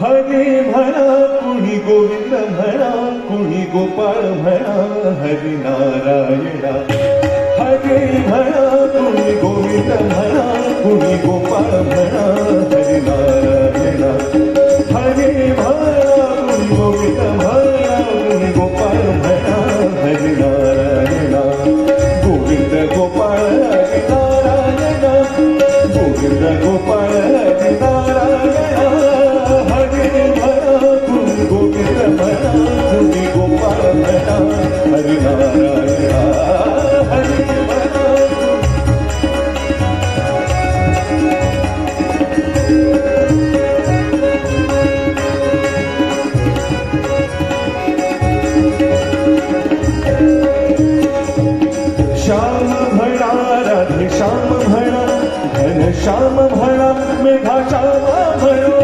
हरे म्हणा कुणी गोविंद म्हणा कुणी गोपाळ म्हणा हरी नारायणा. हरे म्हणा कुणी गोविंद म्हणा कुणी गोपाळ म्हणा श्याम म्हणा मेघा श्याम म्हणो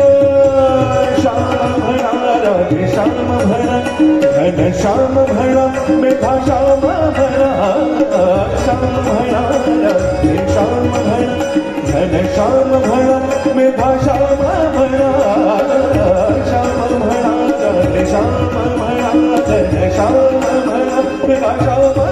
श्याम म्हणा राधे श्याम म्हणा घन श्याम म्हणा मेघा श्याम म्हणा श्याम म्हणा राधे श्याम म्हणा घन श्याम म्हणा मेघा श्याम म्हणा श्याम म्हणा राधे श्याम म्हणा घन श्याम म्हणा मेघा श्याम